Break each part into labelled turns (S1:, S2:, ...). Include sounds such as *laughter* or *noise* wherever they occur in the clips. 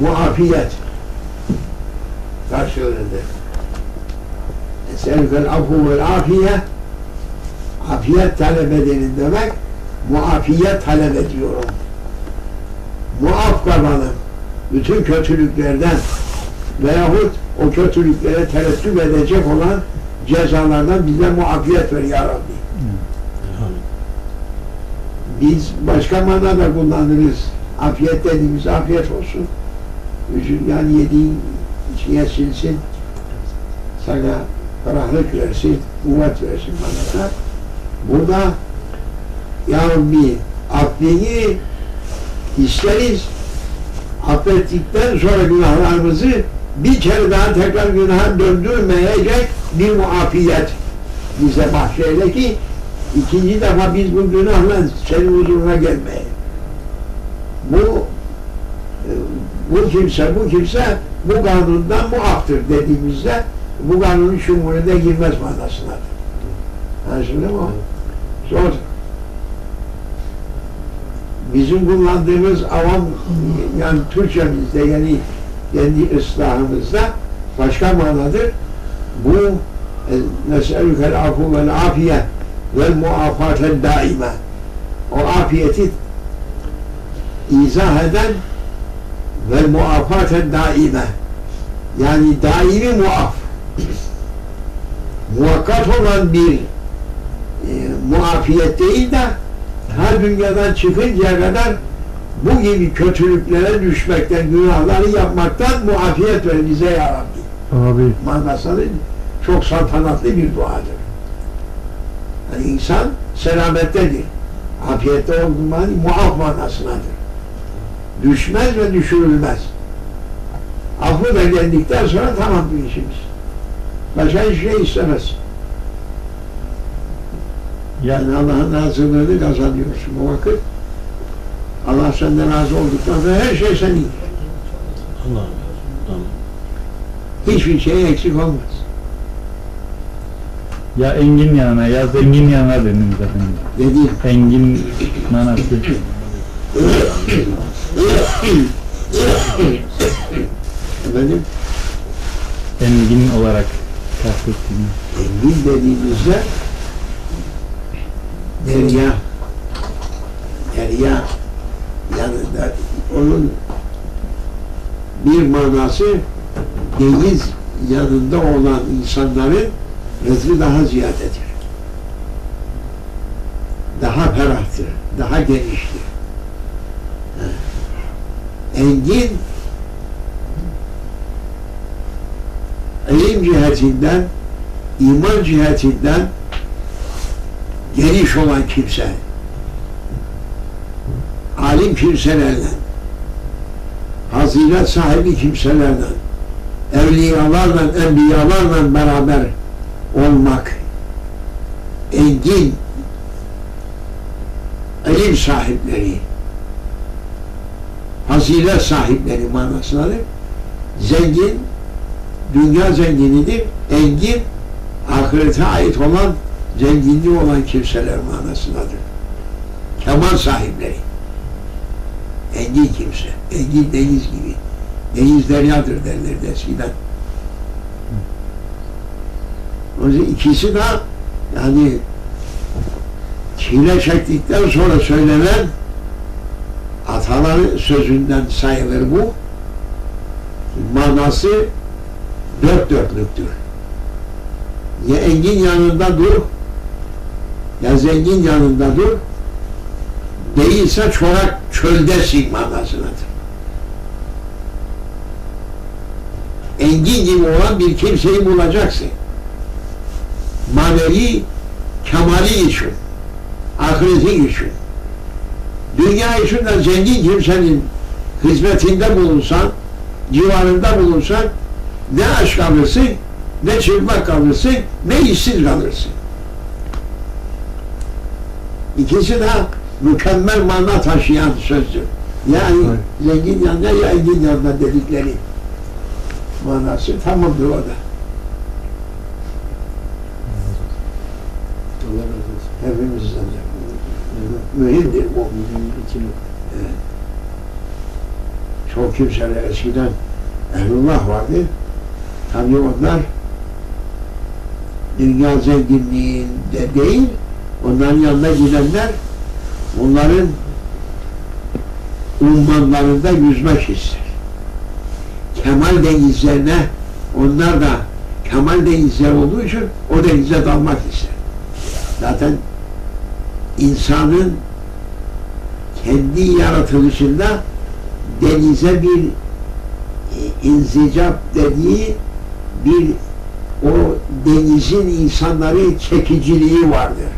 S1: muafiyet karşılığıdır. Eselükel afu vel afiye afiyet talep edenin demek muafiyet talep ediyorum. Muaf kalanım bütün kötülüklerden veyahut o kötülüklere terettüp edecek olan cezalardan bize muafiyet ver ya Rabbi. Biz başka manada kullanırız. Afiyet dediğimiz afiyet olsun. Yani yediğin içine silsin. Sana ferahlık versin, kuvvet versin manada. Burada ya Rabbi affini isteriz. Affettikten sonra günahlarımızı bir kere daha tekrar günaha döndürmeyecek bir muafiyet bize bahşeyle ki ikinci defa biz bu günahla senin huzuruna gelmeyelim. Bu bu kimse, bu kimse bu kanundan muaftır dediğimizde bu kanunun şumulüne girmez manasındadır. Anlaşıldı mı? Zor. Bizim kullandığımız avam yani Türkçemizde yani kendi ıslahımızda başka manadır. Bu e, nes'elükel afu vel afiye vel muafaten daime. O afiyeti izah eden ve muafaten daime. Yani daimi muaf. Muhakkat olan bir e, muafiyet değil de her dünyadan çıkıncaya kadar bu gibi kötülüklere düşmekten, günahları yapmaktan muafiyet ver bize ya Rabbi.
S2: Abi.
S1: Manasını çok saltanatlı bir duadır. Yani insan selamettedir. Afiyette olduğu mani muaf manasındadır. Düşmez ve düşürülmez. Affı da geldikten sonra tamam bir işimiz. Başka hiçbir şey istemez.
S2: Ya
S1: Yani Allah'ın razılığını kazanıyorsun o vakit. Allah senden razı olduktan sonra her şey senin.
S3: Allah Allah.
S1: Hiçbir şey eksik olmaz.
S2: ya engin yanına ya zengin yanına dedim zaten.
S1: Dediğim.
S2: Engin manası. *laughs*
S1: Efendim,
S2: Engin olarak kastettiğim.
S1: engin dediğimizde derya derya yanında onun bir manası deniz yanında olan insanların rızkı daha ziyadedir. Daha ferahtır, daha geniştir. Engin. İlim cihetinden, iman cihetinden geniş olan kimse, alim kimselerle, hazinet sahibi kimselerle, evliyalarla, enbiyalarla beraber olmak, engin, ilim sahipleri, hazinet sahipleri manasındadır. Zengin, dünya zenginidir. Engin, ahirete ait olan, zenginliği olan kimseler manasındadır. Kemal sahipleri. Engin kimse. Engin deniz gibi. Deniz deryadır derlerdi eskiden. O yüzden ikisi de yani çile çektikten sonra söylenen ataların sözünden sayılır bu. Manası dört dörtlüktür. Ya engin yanında dur, ya zengin yanında dur, değilse çorak çöldesin manasındadır. Engin gibi olan bir kimseyi bulacaksın. Manevi kemali için, ahiretin için. Dünya için de zengin kimsenin hizmetinde bulunsan, civarında bulunsan, ne aç kalırsın, ne çıplak kalırsın, ne işsiz kalırsın. İkisi de mükemmel mana taşıyan sözdür. Yani
S2: Evet.
S1: zengin yanında ya engin yanında dedikleri manası tamamdır o da.
S3: Allah razı olsun.
S1: Hepimizden de. Mühimdir bu. Evet. çok kimseler eskiden ehlullah vardı. Tabii onlar dünya zenginliğinde değil, onların yanına gidenler onların ummanlarında yüzmek ister. Kemal denizlerine onlar da kemal denizler olduğu için o denize dalmak ister. Zaten insanın kendi yaratılışında denize bir e, insicap dediği bir o denizin insanları çekiciliği vardır.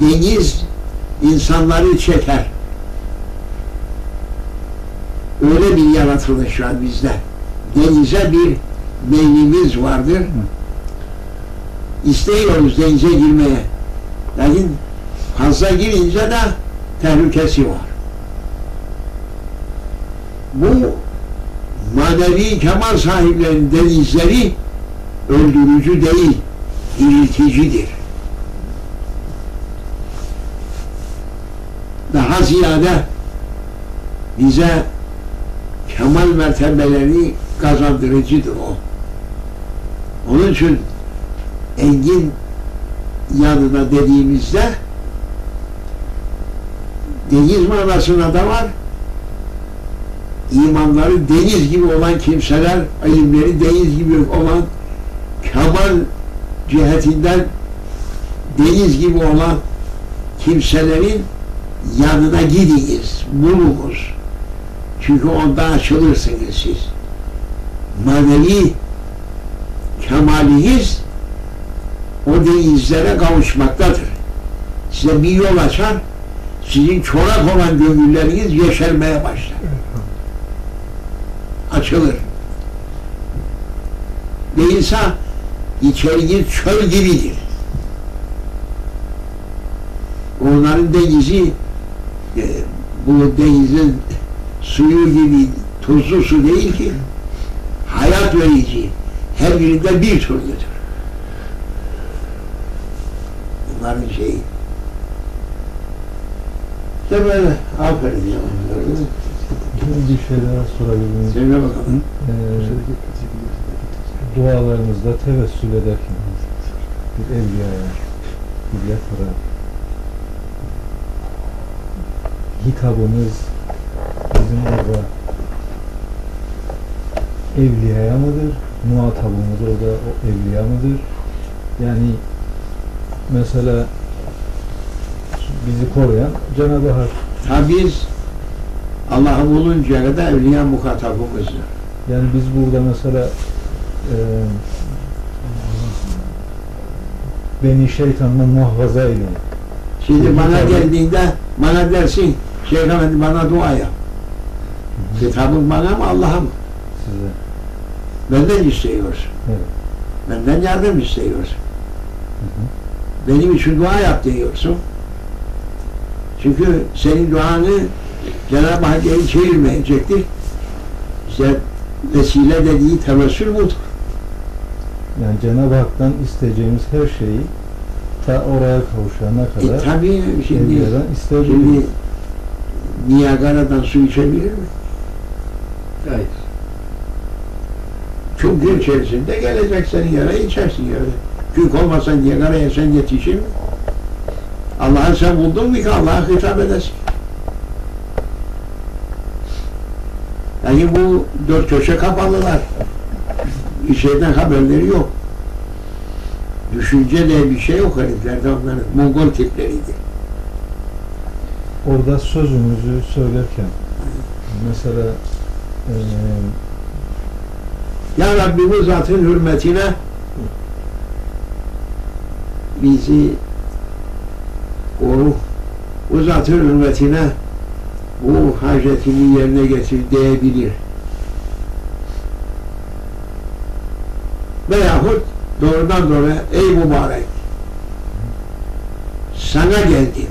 S1: Deniz insanları çeker. Öyle bir yaratılış var bizde. Denize bir meylimiz vardır. İsteyiyoruz denize girmeye. Lakin fazla girince de tehlikesi var. Bu manevi kemal sahiplerinin denizleri öldürücü değil, dirilticidir. Daha ziyade bize kemal mertebelerini kazandırıcıdır o. Onun için engin yanına dediğimizde deniz manasına da var. İmanları deniz gibi olan kimseler, ilimleri deniz gibi olan kemal cihetinden deniz gibi olan kimselerin yanına gidiniz, bulunuz. Çünkü onda açılırsınız siz. Manevi kemaliniz o denizlere kavuşmaktadır. Size bir yol açar, sizin çorak olan gönülleriniz yeşermeye başlar. Açılır. Değilse içeriniz çöl gibidir. Onların denizi e, bu denizin suyu gibi tuzlu su değil ki hayat verici. Her birinde bir türlüdür. Bunların şeyi. İşte böyle. Aferin ya.
S4: Bir şey daha sorabilir miyim?
S1: Söyle bakalım.
S4: Ee, dualarımızda tevessül ederken bir evliyaya, bir yatıra hitabımız bizim orada evliyaya mıdır? Muhatabımız orada o evliya mıdır? Yani mesela bizi koruyan Cenab-ı Hak
S1: Ha biz Allah'ı buluncaya kadar evliya muhatabımızdır.
S4: Yani biz burada mesela e, beni şeytandan muhafaza eyleyin.
S1: Şimdi
S4: Peki,
S1: bana geldiğinde bana dersin Şeyh Efendi bana dua yap. Kitabın bana mı Allah'a mı?
S4: Size.
S1: Benden istiyorsun.
S4: Evet.
S1: Benden yardım istiyorsun.
S4: Hı hı.
S1: Benim için dua yap diyorsun. Çünkü senin duanı Cenab-ı Hak geri çevirmeyecektir. İşte vesile dediği tevessül budur.
S4: Yani Cenab-ı Hak'tan isteyeceğimiz her şeyi ta oraya kavuşana
S1: E
S4: kadar
S1: tabii şimdi, şimdi Niagara'dan su içebilir mi? Hayır. Çünkü içerisinde gelecek senin yere içersin yani. Kük olmasan Niagara'ya sen yetişir mi? Allah'ı sen buldun mu ki Allah'a hitap edesin? Yani bu dört köşe kapalılar. Şeyden haberleri yok. Düşünce diye bir şey yok heriflerde onların. Mongol tipleridir.
S4: Orada sözümüzü söylerken mesela e,
S1: Ya Rabbi bu zatın hürmetine bizi koru. Bu zatın hürmetine bu hacetini yerine getir diyebilir. Veyahut doğrudan doğruya ey mübarek sana geldim.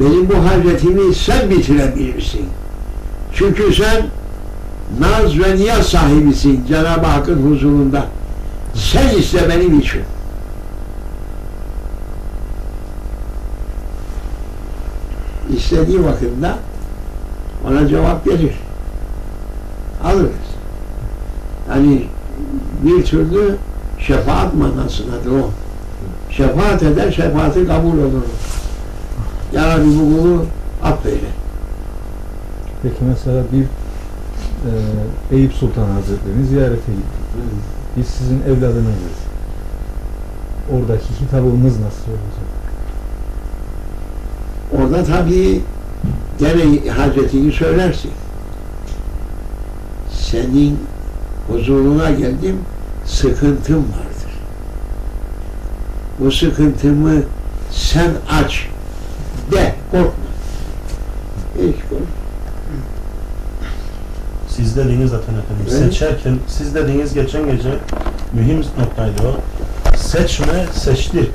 S1: Benim bu hacetimi sen bitirebilirsin. Çünkü sen naz ve niyaz sahibisin Cenab-ı Hakk'ın huzurunda. Sen iste benim için. İstediği vakitte ona cevap verir. Alırız. Yani bir türlü şefaat manasındadır o. Şefaat eder, şefaati kabul olur. Ya Rabbi bu kulu affeyle.
S4: Peki mesela bir e, Eyüp Sultan Hazretleri'ni ziyarete gittik. Biz sizin evladınızız. Oradaki hitabımız nasıl olacak?
S1: Orada tabii gene Hazreti'yi söylersin. Senin huzuruna geldim, sıkıntım vardır. Bu sıkıntımı sen aç de, korkma. Hiç korkma.
S3: Siz dediniz zaten efendim.
S1: Evet.
S3: Seçerken, siz dediğiniz geçen gece mühim noktaydı o. Seçme, seçtir.